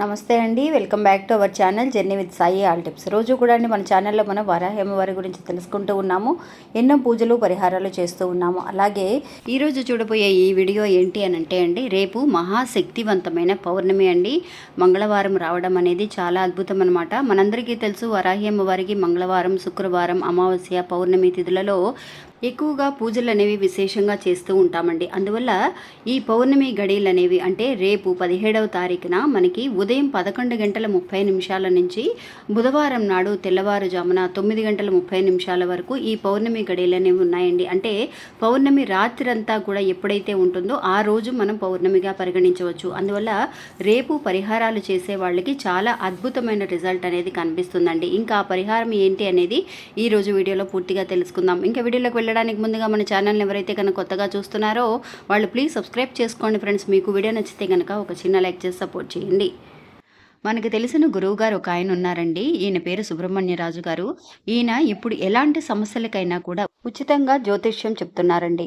నమస్తే అండి welcome back to our channel journey with Sai all tips. రోజు కూడా అండి మన ఛానల్లో మనం వరాహేమవారి గురించి తెలుసుకుంటూ ఉన్నాము ఎన్నో పూజలు పరిహారాలు చేస్తూ ఉన్నాము. అలాగే ఈరోజు చూడబోయే ఈ వీడియో ఏంటి అని అంటే అండి రేపు మహాశక్తివంతమైన పౌర్ణమి అండి. మంగళవారం రావడం అనేది చాలా అద్భుతం అనమాట మనందరికీ తెలుసు వరాహేమ వారికి మంగళవారం శుక్రవారం అమావాస్య పౌర్ణమి తిథులలో ఎక్కువగా పూజలు అనేవి విశేషంగా చేస్తూ ఉంటామండి. అందువల్ల ఈ పౌర్ణమి గడియలు అనేవి అంటే రేపు పదిహేడవ తారీఖున మనకి ఉదయం పదకొండు గంటల ముప్పై నిమిషాల నుంచి బుధవారం నాడు తెల్లవారుజామున తొమ్మిది గంటల ముప్పై నిమిషాల వరకు ఈ పౌర్ణమి గడియలు అనేవి ఉన్నాయండి. అంటే పౌర్ణమి రాత్రి అంతా కూడా ఎప్పుడైతే ఉంటుందో ఆ రోజు మనం పౌర్ణమిగా పరిగణించవచ్చు. అందువల్ల రేపు పరిహారాలు చేసే వాళ్ళకి చాలా అద్భుతమైన రిజల్ట్ అనేది కనిపిస్తుందండి. ఇంకా ఆ పరిహారం ఏంటి అనేది ఈ రోజు వీడియోలో పూర్తిగా తెలుసుకుందాం. ఇంకా వీడియోలోకి వెళ్ళడానికి ముందుగా మన ఛానల్ని ఎవరైతే కనుక కొత్తగా చూస్తున్నారో వాళ్ళు ప్లీజ్ సబ్స్క్రైబ్ చేసుకోండి ఫ్రెండ్స్ మీకు వీడియో నచ్చితే కనుక ఒక చిన్న లైక్ చేసి సపోర్ట్ చేయండి. మనకు తెలిసిన గురువు గారు ఒక ఆయన ఉన్నారండి. ఈయన పేరు సుబ్రహ్మణ్యరాజు గారు. ఈయన ఇప్పుడు ఎలాంటి సమస్యలకైనా కూడా ఉచితంగా జ్యోతిష్యం చెప్తున్నారండి.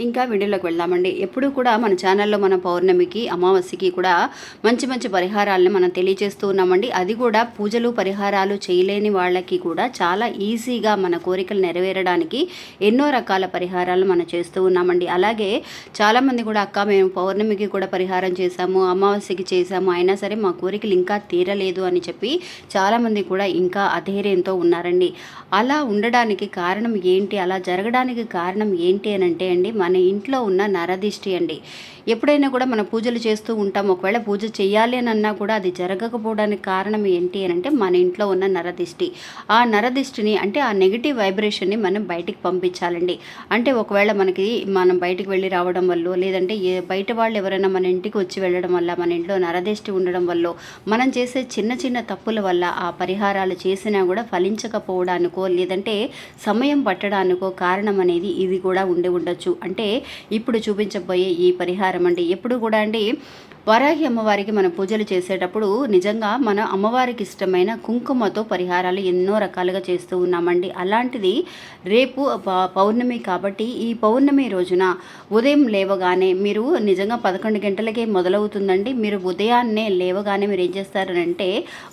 ఇంకా వీడియోలోకి వెళ్దామండి. ఎప్పుడు కూడా మన ఛానల్లో మన పౌర్ణమికి అమావాస్యకి కూడా మంచి మంచి పరిహారాలను మనం తెలియజేస్తూ ఉన్నామండి. అది కూడా పూజలు పరిహారాలు చేయలేని వాళ్ళకి కూడా చాలా ఈజీగా మన కోరికలు నెరవేరడానికి ఎన్నో రకాల పరిహారాలు మనం చేస్తూ ఉన్నామండి. అలాగే చాలామంది కూడా అక్క మేము పౌర్ణమికి కూడా పరిహారం చేశాము అమావాస్యకి చేశాము అయినా సరే మా కోరికలు ఇంకా తీరలేదు అని చెప్పి చాలామంది కూడా ఇంకా అధైర్యంతో ఉన్నారండి. అలా ఉండడానికి కారణం ఏంటి? అలా జరగడానికి కారణం ఏంటి అని అంటే అండి మన ఇంట్లో ఉన్న నరదిష్టి అండి. ఎప్పుడైనా కూడా మనం పూజలు చేస్తూ ఉంటాం. ఒకవేళ పూజ చేయాలి అని అన్నా కూడా అది జరగకపోవడానికి కారణం ఏంటి అని అంటే మన ఇంట్లో ఉన్న నరదిష్టి. ఆ నరదిష్టిని అంటే ఆ నెగిటివ్ వైబ్రేషన్ని మనం బయటికి పంపించాలండి. అంటే ఒకవేళ మనకి మనం బయటికి వెళ్ళి రావడం వల్ల లేదంటే ఏ బయట వాళ్ళు ఎవరైనా మన ఇంటికి వచ్చి వెళ్ళడం వల్ల మన ఇంట్లో నరదిష్టి ఉండడం వల్ల మనం చేసే చిన్న చిన్న తప్పుల వల్ల ఆ పరిహారాలు చేసినా కూడా ఫలించకపోవడానికో లేదంటే సమయం పట్టడానికో కారణం అనేది ఇది కూడా ఉండి ఉండొచ్చు. అంటే అంటే ఇప్పుడు చూపించబోయే ఈ పరిహారం అండి. ఎప్పుడు కూడా అండి వరాహి అమ్మవారికి మనం పూజలు చేసేటప్పుడు నిజంగా మన అమ్మవారికి ఇష్టమైన కుంకుమతో పరిహారాలు ఎన్నో రకాలుగా చేస్తూ ఉన్నామండి. అలాంటిది రేపు పౌర్ణమి కాబట్టి ఈ పౌర్ణమి రోజున ఉదయం లేవగానే మీరు నిజంగా పదకొండు గంటలకే మొదలవుతుందండి. మీరు ఉదయాన్నే లేవగానే మీరు ఏం చేస్తారనంటే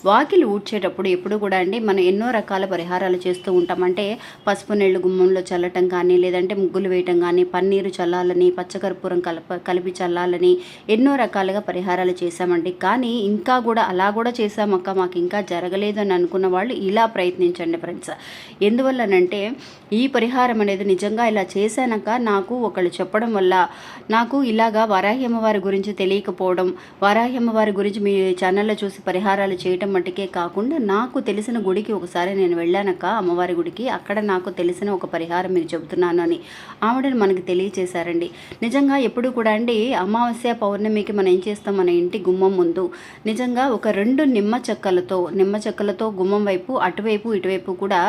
వాకిలు ఊడ్చేటప్పుడు ఎప్పుడు కూడా అండి మనం ఎన్నో రకాల పరిహారాలు చేస్తూ ఉంటామంటే పసుపు నీళ్ళు గుమ్మంలో చల్లటం కానీ లేదంటే ముగ్గులు వేయటం కానీ పన్నీరు చల్లాలని పచ్చకర్పూరం కలప కలిపి చల్లాలని ఎన్నో రకాలుగా పరిహారాలు చేశామండి. కానీ ఇంకా కూడా అలా కూడా చేశామక్క మాకు ఇంకా జరగలేదు అని అనుకున్న వాళ్ళు ఇలా ప్రయత్నించండి ఫ్రెండ్స్. ఎందువల్లనంటే ఈ పరిహారం అనేది నిజంగా ఇలా చేశానక నాకు ఒకళ్ళు చెప్పడం వల్ల నాకు ఇలాగా వారాహి అమ్మవారి గురించి తెలియకపోవడం వారాహిమ్మవారి గురించి మీ ఛానల్లో చూసి పరిహారాలు చేయటం మట్టుకే కాకుండా నాకు తెలిసిన గుడికి ఒకసారి నేను వెళ్ళానక్క అమ్మవారి గుడికి. అక్కడ నాకు తెలిసిన ఒక పరిహారం మీకు చెబుతున్నాను అని ఆవిడని మనకు తెలియచేశారండి. నిజంగా ఎప్పుడు కూడా అండి అమావాస్య పౌర్ణమికి మనం ఏం చేస్తాం మన ఇంటి గుమ్మం ముందు నిజంగా ఒక రెండు నిమ్మ చెక్కలతో నిమ్మ చెక్కలతో గుమ్మం వైపు అటువైపు ఇటువైపు కూడా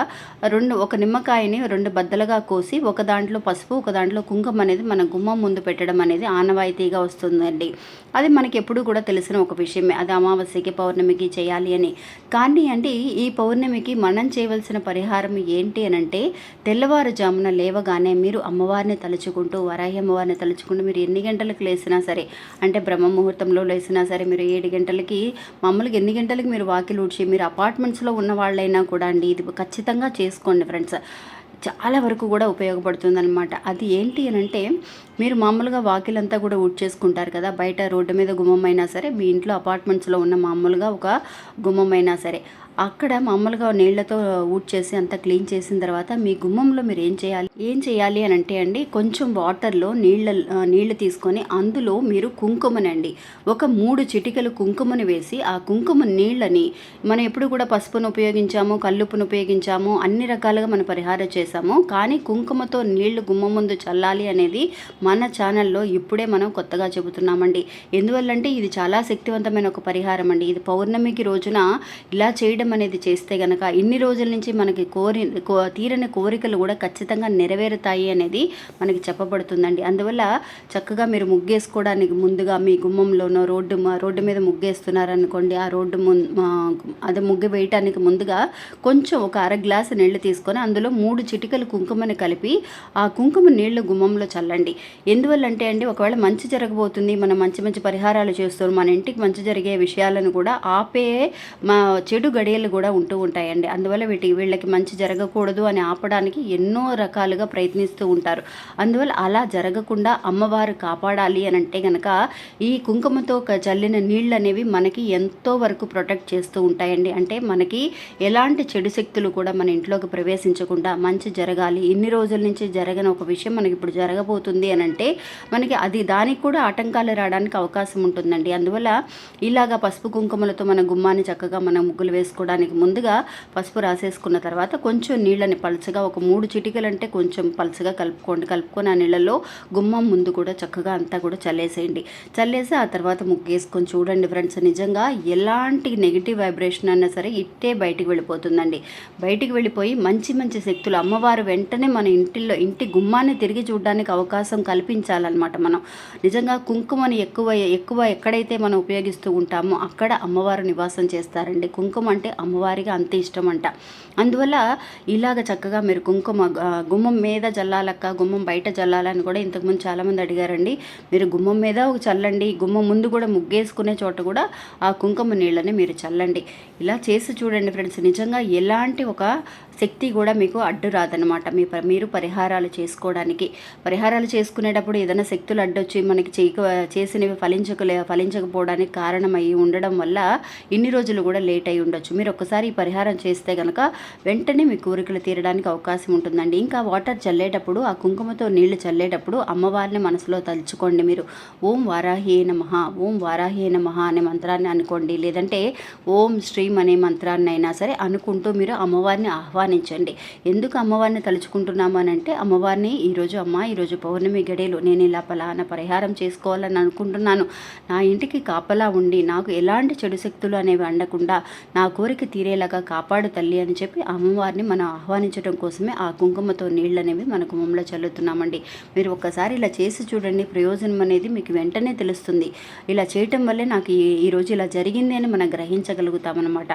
రెండు ఒక నిమ్మకాయని రెండు బద్దలుగా కోసి ఒక దాంట్లో పసుపు ఒక దాంట్లో కుంకుమ అనేది మన గుమ్మం ముందు పెట్టడం అనేది ఆనవాయితీగా వస్తుందండి. అది మనకి ఎప్పుడు కూడా తెలిసిన ఒక విషయమే. అది అమావాస్యకి పౌర్ణమికి చేయాలి అని. కానీ అంటే ఈ పౌర్ణమికి మనం చేయవలసిన పరిహారం ఏంటి అని అంటే తెల్లవారుజామున లేవగానే మీరు అమ్మవారిని తలుచుకుంటూ వరాహి అమ్మవారిని తలుచుకుంటూ మీరు ఎన్ని గంటలకు లేసినా సరే అంటే బ్రహ్మ ముహూర్తంలో లేసినా సరే మీరు ఏడు గంటలకి మామూలుగా ఎన్ని గంటలకి మీరు వాకిలు ఊడ్చి మీరు అపార్ట్మెంట్స్లో ఉన్న వాళ్ళైనా కూడా అండి ఇది ఖచ్చితంగా చేసుకోండి ఫ్రెండ్స్. చాలా వరకు కూడా ఉపయోగపడుతుందన్నమాట. అది ఏంటి అని అంటే మీరు మామూలుగా వాకిలంతా కూడా వుడ్ చేసుకుంటారు కదా బయట రోడ్డు మీద గుమ్మం అయినా సరే మీ ఇంట్లో అపార్ట్మెంట్స్లో ఉన్న మామూలుగా ఒక గుమ్మం అయినా సరే అక్కడ మామూలుగా నీళ్ళతో ఊడ్ చేసి అంతా క్లీన్ చేసిన తర్వాత మీ గుమ్మంలో మీరు ఏం చేయాలి? ఏం చేయాలి అని అంటే అండి కొంచెం వాటర్లో నీళ్ళ నీళ్ళు తీసుకొని అందులో మీరు కుంకుమనండి ఒక మూడు చిటికలు కుంకుమని వేసి ఆ కుంకుమ నీళ్ళని మనం ఎప్పుడు కూడా పసుపును ఉపయోగించాము కల్లుపును ఉపయోగించాము అన్ని రకాలుగా మనం పరిహారం చేశాము కానీ కుంకుమతో నీళ్ళు గుమ్మ ముందు చల్లాలి అనేది మన ఛానల్లో ఇప్పుడే మనం కొత్తగా చెబుతున్నామండి. ఎందువల్లంటే ఇది చాలా శక్తివంతమైన ఒక పరిహారం అండి. ఇది పౌర్ణమికి రోజున ఇలా చేయడం అనేది చేస్తే గనక ఇన్ని రోజుల నుంచి మనకి కోరి కో తీరని కోరికలు కూడా ఖచ్చితంగా నెరవేరుతాయి అనేది మనకి చెప్పబడుతుందండి. అందువల్ల చక్కగా మీరు ముగ్గేసుకోవడానికి ముందుగా మీ గుమ్మంలోనో రోడ్డు రోడ్డు మీద ముగ్గేస్తున్నారనుకోండి ఆ రోడ్డు అది ముగ్గు వేయటానికి ముందుగా కొంచెం ఒక అర గ్లాసు నీళ్ళు తీసుకొని అందులో మూడు చిటికలు కుంకుమని కలిపి ఆ కుంకుమ నీళ్ళు గుమ్మంలో చల్లండి. ఎందువల్ల అంటే అండి ఒకవేళ మంచి జరగబోతుంది మనం మంచి మంచి పరిహారాలు చేస్తాం మన ఇంటికి మంచి జరిగే విషయాలను కూడా ఆపే మా చెడు గడియలు కూడా ఉంటూ ఉంటాయండి. అందువల్ల వీటి వీళ్ళకి మంచి జరగకూడదు అని ఆపడానికి ఎన్నో రకాలుగా ప్రయత్నిస్తూ ఉంటారు. అందువల్ల అలా జరగకుండా అమ్మవారు కాపాడాలి అని అంటే కనుక ఈ కుంకుమతో చల్లిన నీళ్ళు అనేవి మనకి ఎంతో వరకు ప్రొటెక్ట్ చేస్తూ ఉంటాయండి. అంటే మనకి ఎలాంటి చెడు శక్తులు కూడా మన ఇంట్లోకి ప్రవేశించకుండా మంచి జరగాలి. ఇన్ని రోజుల నుంచి జరగని ఒక విషయం మనకి ఇప్పుడు జరగబోతుంది అని అంటే మనకి అది దానికి కూడా ఆటంకాలు రావడానికి అవకాశం ఉంటుందండి. అందువల్ల ఇలాగా పసుపు కుంకుమలతో మన గుమ్మాన్ని చక్కగా మనం ముగ్గులు వేసుకోవడానికి ముందుగా పసుపు రాసేసుకున్న తర్వాత కొంచెం నీళ్ళని పలచగా ఒక మూడు చిటికలు అంటే కొంచెం పలచగా కలుపుకోండి. కలుపుకొని ఆ నీళ్ళలో గుమ్మం ముందు కూడా చక్కగా అంతా కూడా చల్లేసేయండి. చల్లేసి ఆ తర్వాత ముగ్గు వేసుకొని చూడండి ఫ్రెండ్స్ నిజంగా ఎలాంటి నెగిటివ్ వైబ్రేషన్ అయినా సరే ఇట్టే బయటికి వెళ్ళిపోతుందండి. బయటికి వెళ్ళిపోయి మంచి మంచి శక్తులు అమ్మవారు వెంటనే మన ఇంటిలో ఇంటి గుమ్మాన్ని తిరిగి చూడడానికి అవకాశం కల్పించాలన్నమాట మనం. నిజంగా కుంకుమని ఎక్కువ ఎక్కువ ఎక్కడైతే మనం ఉపయోగిస్తూ ఉంటామో అక్కడ అమ్మవారు నివాసం చేస్తారండి. కుంకుమ అంటే అమ్మవారికి అంత ఇష్టం అంట అందువల్ల ఇలాగ చక్కగా మీరు కుంకుమ గుమ్మం మీద జల్లాలక్క గుమ్మం బయట జల్లాలని కూడా ఇంతకుముందు చాలామంది అడిగారండి. మీరు గుమ్మం మీద ఒక చల్లండి గుమ్మం ముందు కూడా ముగ్గేసుకునే చోట కూడా ఆ కుంకుమ నీళ్ళని మీరు చల్లండి. ఇలా చేసి చూడండి ఫ్రెండ్స్ నిజంగా ఎలాంటి ఒక శక్తి కూడా మీకు అడ్డు రాదనమాట మీ మీరు పరిహారాలు చేసుకోవడానికి. పరిహారాలు చేసుకునేటప్పుడు ఏదైనా శక్తులు అడ్డొచ్చి మనకి చేయక చేసినవి ఫలించకలే ఫలించకపోవడానికి కారణం అయ్యి ఉండడం వల్ల ఇన్ని రోజులు కూడా లేట్ అయి ఉండొచ్చు. మీరు ఒక్కసారి ఈ పరిహారం చేస్తే కనుక వెంటనే మీ కోరికలు తీరడానికి అవకాశం ఉంటుందండి. ఇంకా వాటర్ చల్లేటప్పుడు ఆ కుంకుమతో నీళ్ళు చల్లేటప్పుడు అమ్మవారిని మనసులో తలుచుకోండి మీరు. ఓం వారాహే నమః ఓం వారాహే నమః అనే మంత్రాన్ని అనుకోండి. లేదంటే ఓం శ్రీం అనే మంత్రాన్ని అయినా సరే అనుకుంటూ మీరు అమ్మవారిని ఆహ్వానించండి. ఎందుకు అమ్మవారిని తలుచుకుంటున్నాము అని అంటే అమ్మవారిని ఈరోజు అమ్మ ఈరోజు పౌర్ణమి గడియలు నేను ఇలా పలానా పరిహారం చేసుకోవాలని అనుకుంటున్నాను. నా ఇంటికి కాపలా ఉండి నాకు ఎలాంటి చెడు శక్తులు అనేవి అండకుండా నా కోరిక తీరేలాగా కాపాడు తల్లి అని చెప్పి అమ్మవారిని మనం ఆహ్వానించడం కోసమే ఆ కుంకుమతో నీళ్ళు అనేవి మన గుమ్మంలో చల్లుతున్నామండి. మీరు ఒక్కసారి ఇలా చేసి చూడండి. ప్రయోజనం అనేది మీకు వెంటనే తెలుస్తుంది. ఇలా చేయటం వల్లే నాకు ఈరోజు ఇలా జరిగింది అని మనం గ్రహించగలుగుతామన్నమాట.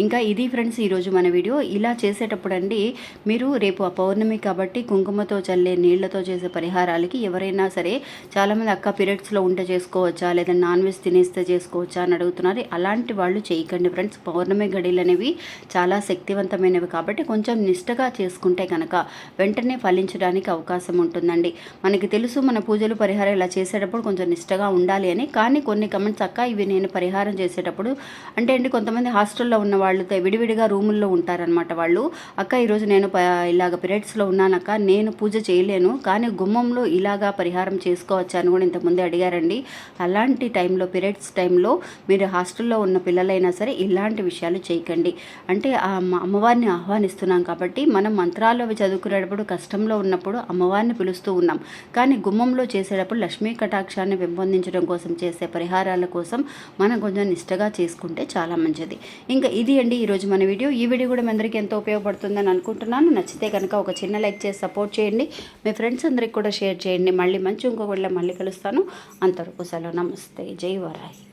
ఇంకా ఇది ఫ్రెండ్స్ ఈరోజు మన వీడియో. ఇలా చేసేటప్పుడు అండి మీరు రేపు ఆ పౌర్ణమి కాబట్టి కుంకుమతో చల్లే నీళ్ళతో చేసే పరిహారాలకి ఎవరైనా సరే చాలామంది అక్క పీరియడ్స్లో ఉంటే చేసుకోవచ్చా? లేదా నాన్ వెజ్ తినేస్తే చేసుకోవచ్చా? అని అడుగుతున్నారు. అలాంటి వాళ్ళు చేయకండి ఫ్రెండ్స్. పౌర్ణమి గడియలు అనేవి చాలా శక్తివంతమైనవి కాబట్టి కొంచెం నిష్టగా చేసుకుంటే కనుక వెంటనే ఫలించడానికి అవకాశం ఉంటుందండి. మనకి తెలుసు మన పూజలు పరిహారం ఇలా చేసేటప్పుడు కొంచెం నిష్టగా ఉండాలి అని. కానీ కొన్ని కమెంట్స్ అక్క ఇవి నేను పరిహారం చేసేటప్పుడు అంటే అండి కొంతమంది హాస్టల్లో ఉన్న వాళ్ళు విడివిడిగా రూముల్లో ఉంటారనమాట వాళ్ళు. అక్క ఈరోజు నేను ప- ఇలాగ పీరియడ్స్లో ఉన్నానక్క. నేను పూజ చేయలేను. కానీ గుమ్మంలో ఇలాగా పరిహారం చేసుకోవచ్చా అని కూడా ఇంతకుముందే అడిగారండి. అలాంటి టైంలో పీరియడ్స్ టైంలో మీరు హాస్టల్లో ఉన్న పిల్లలైనా సరే ఇలాంటి విషయాలు చేయకండి. అంటే ఆ అమ్మవారిని ఆహ్వానిస్తున్నాం కాబట్టి మనం మంత్రాలు అవి చదువుకునేటప్పుడు కష్టంలో ఉన్నప్పుడు అమ్మవారిని పిలుస్తూ ఉన్నాం. కానీ గుమ్మంలో చేసేటప్పుడు లక్ష్మీ కటాక్షాన్ని పెంపొందించడం కోసం చేసే పరిహారాల కోసం మనం కొంచెం నిష్టగా చేసుకుంటే చాలా మంచిది. ఇంకా ఇది అండి ఈరోజు మన వీడియో. ఈ వీడియో కూడా మీ అందరికీ ఎంతో ఉపయోగపడుతుందని అనుకుంటున్నాను. నచ్చితే కనుక ఒక చిన్న లైక్ చేసి సపోర్ట్ చేయండి. మీ ఫ్రెండ్స్ అందరికి కూడా షేర్ చేయండి. మళ్ళీ మంచి ఇంకొకళ్ళ మళ్ళీ కలుస్తాను. అంతవరకు సెలవు. నమస్తే. జై వరాయి